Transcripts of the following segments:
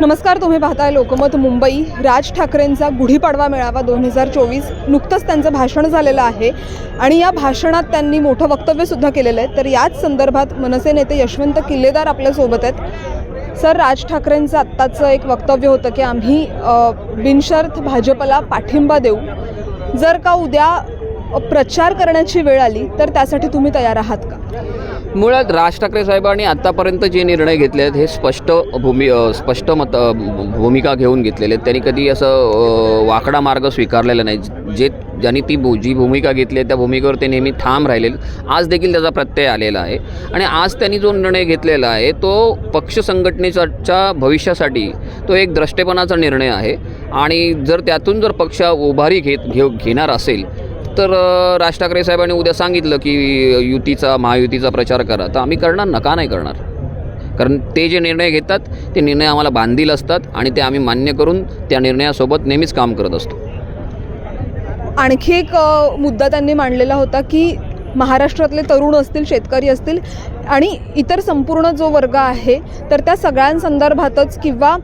नमस्कार तुम्ही पाहताय लोकमत मुंबई. राज ठाकरेंचा गुढीपाडवा मेळावा दोन हजार चोवीस. नुकतंच त्यांचं भाषण झालेलं आहे आणि या भाषणात त्यांनी मोठं वक्तव्यसुद्धा केलेलं आहे. तर याच संदर्भात मनसे नेते यशवंत किल्लेदार आपल्यासोबत आहेत. सर राज ठाकरेंचं आत्ताचं एक वक्तव्य होतं की आम्ही बिनशर्त भाजपला पाठिंबा देऊ. जर का उद्या प्रचार करण्याची वेळ आली तर त्यासाठी तुम्ही तयार आहात का? मुळात राज ठाकरे साहेबांनी आत्तापर्यंत जे निर्णय घेतले आहेत हे स्पष्ट भूमी स्पष्ट मत भूमिका घेऊन घेतलेले आहेत. त्यांनी कधी असं वाकडा मार्ग स्वीकारलेला नाही. जे ज्यांनी ती भू जी भूमिका घेतली आहे त्या भूमिकेवर ते नेहमी ठाम राहिलेले आज देखील त्याचा प्रत्यय आलेला आहे. आणि आज त्यांनी जो निर्णय घेतलेला आहे तो पक्ष संघटनेच्या भविष्यासाठी तो एक द्रष्टेपणाचा निर्णय आहे. आणि जर त्यातून जर पक्ष उभारी घेत घेऊ घेणार असेल तर राज ठाकरे साहेबांनी उद्या सांगितलं की युतीचा महायुतीचा प्रचार करा. तर आम्ही करणार ना? का नाही करणार? कारण ते जे निर्णय घेतात ते निर्णय आम्हाला बांधील असतात आणि ते आम्ही मान्य करून त्या निर्णयासोबत नेहमीच काम करत असतो. आणखी एक मुद्दा त्यांनी मांडलेला होता की महाराष्ट्रातले तरुण असतील शेतकरी असतील आणि इतर संपूर्ण जो वर्ग आहे तर त्या सगळ्यांसंदर्भातच किंवा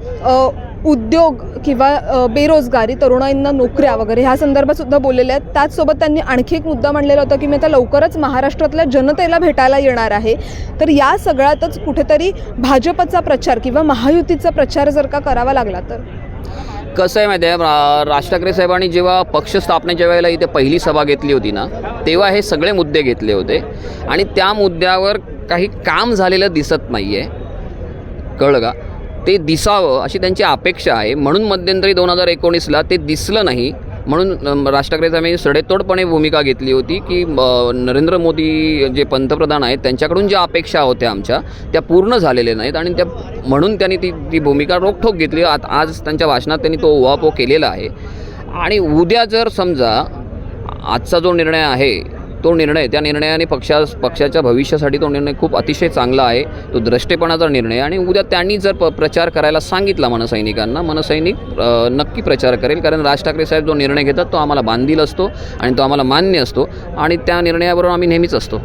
उद्योग किंवा बेरोजगारी तरुणांना नोकऱ्या वगैरे ह्या संदर्भातसुद्धा बोललेल्या बोललेले आहेत. त्याचसोबत त्यांनी आणखी एक मुद्दा मांडलेला होता की मी आता लवकरच महाराष्ट्रातल्या जनतेला भेटायला येणार आहे. तर या सगळ्यातच कुठेतरी भाजपचा प्रचार किंवा महायुतीचा प्रचार जर का करावा लागला तर? कसं आहे माहिती आहे? रा राज ठाकरे साहेबांनी जेव्हा पक्ष स्थापनेच्या वेळेला इथे पहिली सभा घेतली होती ना तेव्हा हे सगळे मुद्दे घेतले होते. आणि त्या मुद्द्यावर काही काम झालेलं दिसत नाही आहे कळलं का? ते दिसावं अशी त्यांची अपेक्षा आहे. म्हणून मध्यंतरी दोन हजार एकोणीसला ते दिसलं नाही. म्हणून राज ठाकरे मी सडेतोडपणे भूमिका घेतली होती की नरेंद्र मोदी जे पंतप्रधान आहेत त्यांच्याकडून ज्या अपेक्षा होत्या आमच्या त्या पूर्ण झालेल्या नाहीत. आणि त्या म्हणून त्यांनी ती ती भूमिका रोखठोक घेतली. आत आज त्यांच्या भाषणात त्यांनी तो उहापोह केलेला आहे. आणि उद्या जर समजा आजचा जो निर्णय आहे तो निर्णय त्या निर्णयाने पक्षा पक्षाच्या भविष्यासाठी तो निर्णय खूप अतिशय चांगला आहे. तो द्रष्टेपणाचा निर्णय आणि उद्या त्यांनी जर प प्रचार करायला सांगितला मनसैनिकांना मनसैनिक नक्की प्रचार करेल. कारण राज ठाकरे साहेब जो निर्णय घेतात तो आम्हाला बांधील असतो आणि तो आम्हाला मान्य असतो. आणि त्या निर्णयाबरोबर आम्ही नेहमीच असतो.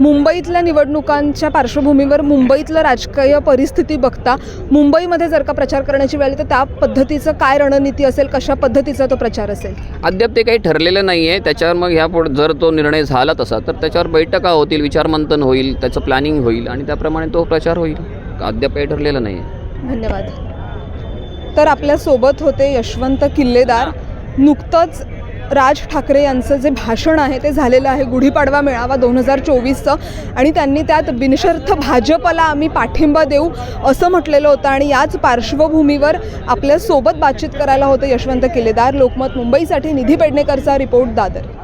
मुंबईतल्या निवडणुकांच्या पार्श्वभूमीवर मुंबईतलं राजकीय परिस्थिती बघता मुंबईमध्ये जर का प्रचार करण्याची वेळ आली तर त्या पद्धतीचं काय रणनीती असेल कशा पद्धतीचा तो प्रचार असेल? अद्याप ते काही ठरलेलं नाही आहे त्याच्यावर मग ह्या पुढे जर तो निर्णय झाला तसा तर त्याच्यावर बैठका होतील विचारमंथन होईल त्याचं प्लॅनिंग होईल आणि त्याप्रमाणे तो प्रचार होईल. अद्याप काही ठरलेलं नाही आहे धन्यवाद. तर आपल्यासोबत होते यशवंत किल्लेदार. नुकतंच राज ठाकरे यांचं जे भाषण आहे ते झालेलं आहे गुढीपाडवा मेळावा दोन हजार चोवीसचं. आणि त्यांनी त्यात बिनशर्थ भाजपला आम्ही पाठिंबा देऊ असं म्हटलेलं होतं. आणि याच पार्श्वभूमीवर आपल्यासोबत बातचीत करायला होतं यशवंत किल्लेदार लोकमत मुंबईसाठी निधी पेडणेकरचा रिपोर्ट दादर.